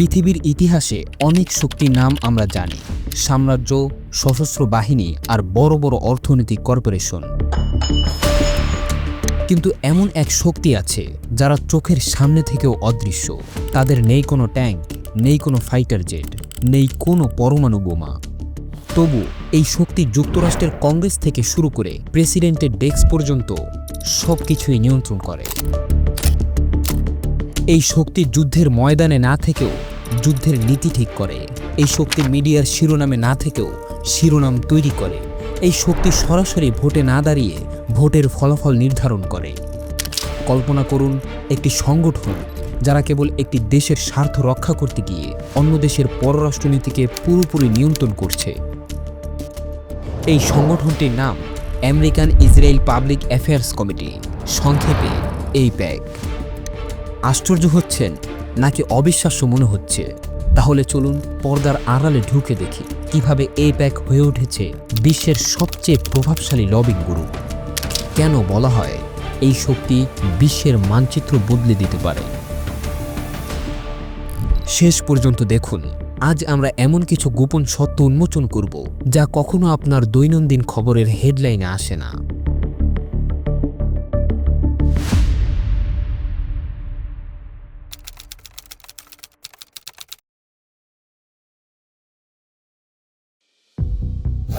পৃথিবীর ইতিহাসে অনেক শক্তির নাম আমরা জানি। সাম্রাজ্য, সশস্ত্র বাহিনী আর বড় বড় অর্থনৈতিক কর্পোরেশন। কিন্তু এমন এক শক্তি আছে যারা চোখের সামনে থেকেও অদৃশ্য। তাদের নেই কোনো ট্যাঙ্ক, নেই কোনো ফাইটার জেট, নেই কোনো পরমাণু বোমা। তবু এই শক্তি যুক্তরাষ্ট্রের কংগ্রেস থেকে শুরু করে প্রেসিডেন্টের ডেস্ক পর্যন্ত সব কিছুই নিয়ন্ত্রণ করে। এই শক্তি যুদ্ধের ময়দানে না থেকেও যুদ্ধের নীতি ঠিক করে। এই শক্তি মিডিয়ার শিরোনামে না থেকেও শিরোনাম তৈরি করে। এই শক্তি সরাসরি ভোটে না দাঁড়িয়ে ভোটের ফলাফল নির্ধারণ করে। কল্পনা করুন, একটি সংগঠন যারা কেবল একটি দেশের স্বার্থ রক্ষা করতে গিয়ে অন্য দেশের পররাষ্ট্রনীতিকে পুরোপুরি নিয়ন্ত্রণ করছে। এই সংগঠনটির নাম American Israel public affairs committee. সংক্ষেপে এই প্যাক আশ্চর্য হচ্ছেন নাকি অবিশ্বাস্য মনে হচ্ছে? তাহলে চলুন পর্দার আড়ালে ঢুকে দেখি কীভাবে এই প্যাক হয়ে উঠেছে বিশ্বের সবচেয়ে প্রভাবশালী লবিং গুরু। কেন বলা হয় এই শক্তি বিশ্বের মানচিত্র বদলে দিতে পারে? শেষ পর্যন্ত দেখুন, আজ আমরা এমন কিছু গোপন সত্য উন্মোচন করব যা কখনো আপনার দৈনন্দিন খবরের হেডলাইনে আসে না।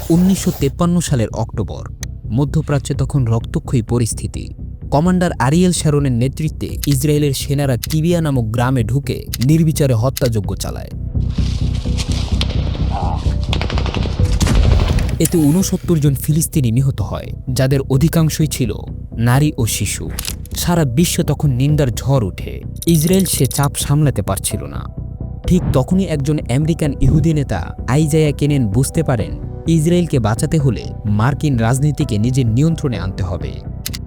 উনিশশো সালের অক্টোবর। মধ্যপ্রাচ্যে তখন রক্তক্ষয়ী পরিস্থিতি। কমান্ডার আরিয়েল শ্যারনের নেতৃত্বে ইসরায়েলের সেনারা কিবিয়া নামক গ্রামে ঢুকে নির্বিচারে হত্যাযজ্ঞ চালায়। এতে ঊনসত্তর জন ফিলিস্তিনি নিহত হয়, যাদের অধিকাংশই ছিল নারী ও শিশু। সারা বিশ্ব তখন নিন্দার ঝড় ওঠে। ইসরায়েল সে চাপ সামলাতে পারছিল না। ঠিক তখনই একজন আমেরিকান ইহুদি নেতা আইজায়া কেনেন বুঝতে পারেন ইসরায়েলকে বাঁচাতে হলে মার্কিন রাজনীতিকে নিজের নিয়ন্ত্রণে আনতে হবে।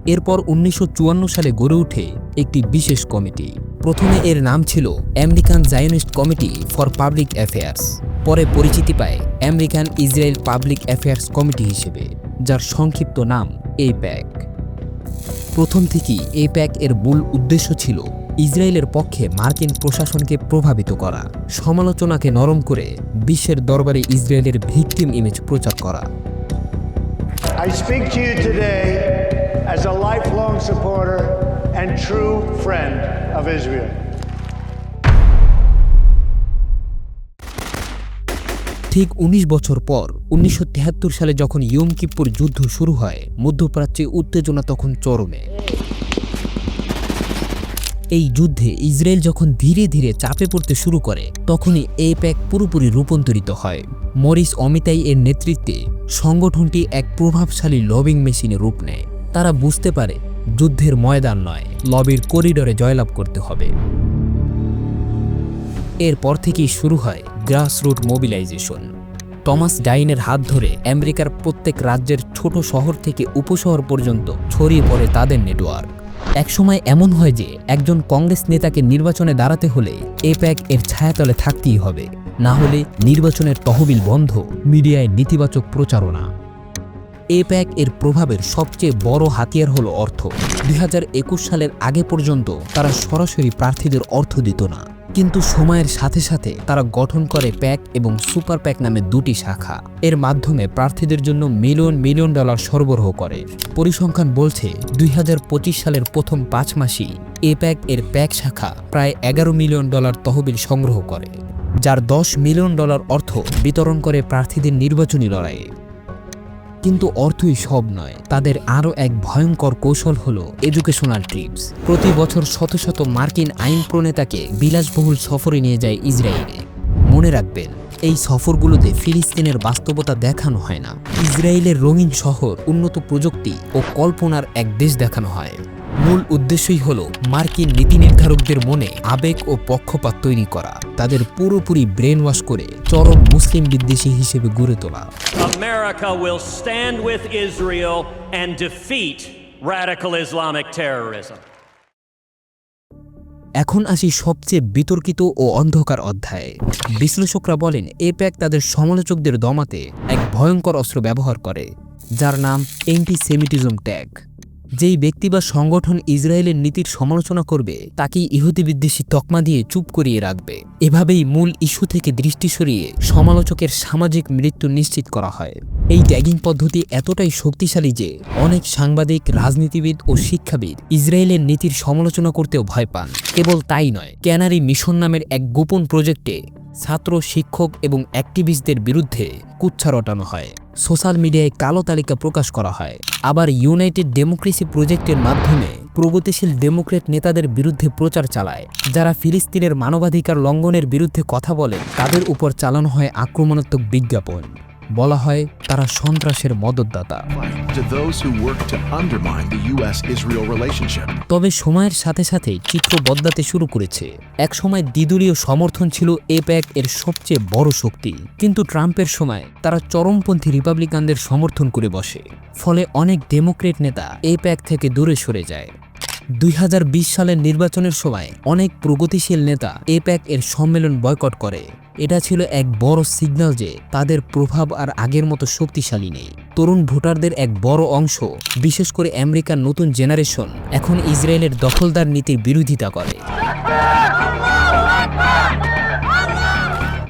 এরপর উনিশশো চুয়ান্ন সালে গড়ে ওঠে একটি বিশেষ কমিটি। প্রথমে এর নাম ছিল American Zionist committee for public affairs. পরে পরিচিতি পায় American Israel public affairs committee হিসেবে, যার সংক্ষিপ্ত নাম এই প্যাক। প্রথম থেকেই এই প্যাক এর মূল উদ্দেশ্য ছিল ইসরায়েলের পক্ষে মার্কিন প্রশাসনকে প্রভাবিত করা। সমালোচনাকে নরম করে বিশ্বের দরবারে ইসরায়েলের ভিকটিম ইমেজ প্রচার করা। I speak to you today as a lifelong supporter and true friend of Israel. ঠিক ১৯ বছর পর উনিশশো সালে যখন ইয়ম কিপ্পুর যুদ্ধ শুরু হয় মধ্যপ্রাচ্যে উত্তেজনা তখন চরমে। এই যুদ্ধে ইসরায়েল যখন ধীরে ধীরে চাপে পড়তে শুরু করে, তখনই এই প্যাক পুরোপুরি রূপান্তরিত হয়। মরিস অমিতাই এর নেতৃত্বে সংগঠনটি এক প্রভাবশালী লবিং মেশিনে রূপ নেয়। তারা বুঝতে পারে যুদ্ধের ময়দান নয়, লবির করিডরে জয়লাভ করতে হবে। এরপর থেকেই শুরু হয় গ্রাসরুট মোবিলাইজেশন। টমাস ডাইনের হাত ধরে আমেরিকার প্রত্যেক রাজ্যের ছোট শহর থেকে উপশহর পর্যন্ত ছড়িয়ে পড়ে তাদের নেটওয়ার্ক। একসময় এমন হয় যে একজন কংগ্রেস নেতাকে নির্বাচনে দাঁড়াতে হলে এ প্যাক এর ছায়াতলে থাকতেই হবে। না হলে নির্বাচনের তহবিল বন্ধ, মিডিয়ায় নেতিবাচক প্রচারণা। এ প্যাক এর প্রভাবের সবচেয়ে বড় হাতিয়ার হল অর্থ। দু হাজার একুশ সালের আগে পর্যন্ত তারা সরাসরি প্রার্থীদের অর্থ দিত না। কিন্তু সময়ের সাথে সাথে তারা গঠন করে প্যাক এবং সুপার প্যাক নামে দুটি শাখা। এর মাধ্যমে প্রার্থীদের জন্য মিলিয়ন মিলিয়ন ডলার সরবরাহ করে। পরিসংখ্যান বলছে, দুই হাজার পঁচিশ সালের প্রথম পাঁচ মাসেই এ প্যাক এর প্যাক শাখা প্রায় এগারো মিলিয়ন ডলার তহবিল সংগ্রহ করে, যার দশ মিলিয়ন ডলার অর্থ বিতরণ করে প্রার্থীদের নির্বাচনী লড়াইয়ে। কিন্তু অর্থই সব নয়। তাদের আরও এক ভয়ঙ্কর কৌশল হল এডুকেশনাল ট্রিপস প্রতি বছর শত শত মার্কিন আইন প্রণেতাকে বিলাসবহুল সফরে নিয়ে যায় ইসরায়েলে। মনে রাখবেন, এই সফরগুলোতে ফিলিস্তিনের বাস্তবতা দেখানো হয় না। ইসরায়েলের রঙিন শহর, উন্নত প্রযুক্তি ও কল্পনার এক দেশ দেখানো হয়। মূল উদ্দেশ্যই হল মার্কিন নীতি নির্ধারকদের মনে আবেগ ও পক্ষপাত তৈরি করা তাদের পুরোপুরি ব্রেন ওয়াশ করে চরম মুসলিম বিদ্বেষী হিসেবে গড়ে তোলা। America will stand with Israel and defeat radical Islamic terrorism. এখন আসি সবচেয়ে বিতর্কিত ও অন্ধকার অধ্যায়ে। বিশ্লেষকরা বলেন এ প্যাক তাদের সমালোচকদের দমাতে এক ভয়ঙ্কর অস্ত্র ব্যবহার করে যার নাম অ্যান্টি সেমিটিজম ট্যাগ যেই ব্যক্তি বা সংগঠন ইসরায়েলের নীতির সমালোচনা করবে, তাকেই ইহুদি বিদ্বেষী তকমা দিয়ে চুপ করিয়ে রাখবে। এভাবেই মূল ইস্যু থেকে দৃষ্টি সরিয়ে সমালোচকের সামাজিক মৃত্যু নিশ্চিত করা হয়। এই ট্যাগিং পদ্ধতি এতটাই শক্তিশালী যে অনেক সাংবাদিক, রাজনীতিবিদ ও শিক্ষাবিদ ইসরায়েলের নীতির সমালোচনা করতেও ভয় পান। কেবল তাই নয়, ক্যানারি মিশন নামের এক গোপন প্রজেক্টে ছাত্র, শিক্ষক এবং অ্যাক্টিভিস্টদের বিরুদ্ধে কুচ্ছা রটানো হয়। সোশ্যাল মিডিয়ায় কালো তালিকা প্রকাশ করা হয়। আবার ইউনাইটেড ডেমোক্রেসি প্রজেক্টের মাধ্যমে প্রগতিশীল ডেমোক্রেট নেতাদের বিরুদ্ধে প্রচার চালায়। যারা ফিলিস্তিনের মানবাধিকার লঙ্ঘনের বিরুদ্ধে কথা বলে, তাদের উপর চালানো হয় আক্রমণাত্মক বিজ্ঞাপন। বলা হয় তারা সন্ত্রাসের মদতদাতা. তবে সময়ের সাথে সাথে চিত্র বদলাতে শুরু করেছে। একসময় দ্বিদলীয় সমর্থন ছিল এপ্যাক এর সবচেয়ে বড় শক্তি। কিন্তু ট্রাম্পের সময় তারা চরমপন্থী রিপাবলিকানদের সমর্থন করে বসে। ফলে অনেক ডেমোক্রেট নেতা এপ্যাক থেকে দূরে সরে যায়। দুই হাজার বিশ সালের নির্বাচনের সময় অনেক প্রগতিশীল নেতা এপ্যাক এর সম্মেলন বয়কট করে। এটা ছিল এক বড় সিগন্যাল যে তাদের প্রভাব আর আগের মতো শক্তিশালী নেই। তরুণ ভোটারদের এক বড় অংশ, বিশেষ করে আমেরিকার নতুন জেনারেশন, এখন ইসরায়েলের দখলদার নীতির বিরোধিতা করে।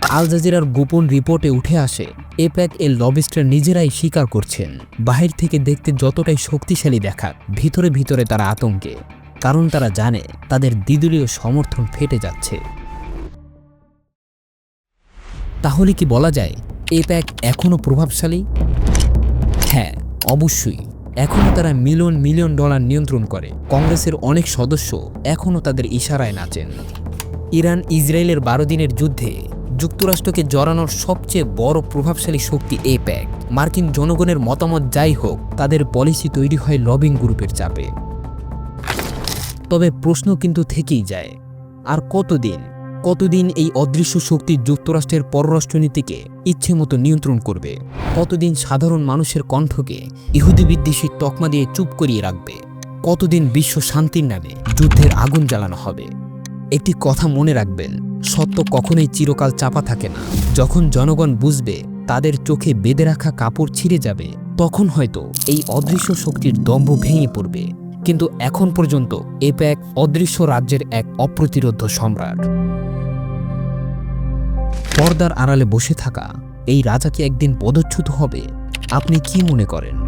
আল জাজিরার গোপন রিপোর্টে উঠে আসে এপ্যাক এর লবিস্টার নিজেরাই স্বীকার করছেন। বাহির থেকে দেখতে যতটাই শক্তিশালী দেখাক, ভিতরে ভিতরে তারা আতঙ্কে, কারণ তারা জানে তাদের দ্বিদলীয় সমর্থন ফেটে যাচ্ছে। তাহলে কি বলা যায়, এপ্যাক এখনও প্রভাবশালী? হ্যাঁ অবশ্যই। এখনও তারা মিলিয়ন মিলিয়ন ডলার নিয়ন্ত্রণ করে। কংগ্রেসের অনেক সদস্য এখনও তাদের ইশারায় নাচেন। ইরান ইসরায়েলের বারো দিনের যুদ্ধে যুক্তরাষ্ট্রকে জড়ানোর সবচেয়ে বড় প্রভাবশালী শক্তি এপ্যাক মার্কিন জনগণের মতামত যাই হোক, তাদের পলিসি তৈরি হয় লবিং গ্রুপের চাপে। তবে প্রশ্ন কিন্তু থেকেই যায়, আর কতদিন? কতদিন এই অদৃশ্য শক্তি যুক্তরাষ্ট্রের পররাষ্ট্রনীতিকে ইচ্ছে মতো নিয়ন্ত্রণ করবে? কতদিন সাধারণ মানুষের কণ্ঠকে ইহুদি বিদ্বেষী তকমা দিয়ে চুপ করিয়ে রাখবে? কতদিন বিশ্ব শান্তির নামে যুদ্ধের আগুন জ্বালানো হবে? একটি কথা মনে রাখবেন সত্য কখনোই চিরকাল চাপা থাকে না। যখন জনগণ বুঝবে তাদের চোখে বেঁধে রাখা কাপড় ছিঁড়ে যাবে, তখন হয়তো এই অদৃশ্য শক্তির দম্ভ ভেঙে পড়বে। কিন্তু এখন পর্যন্ত এপ্যাক অদৃশ্য রাজ্যের এক অপ্রতিরোধ্য সম্রাট। পর্দার আড়ালে বসে থাকা এই রাজা কি একদিন পদচ্যুত হবে? আপনি কি মনে করেন?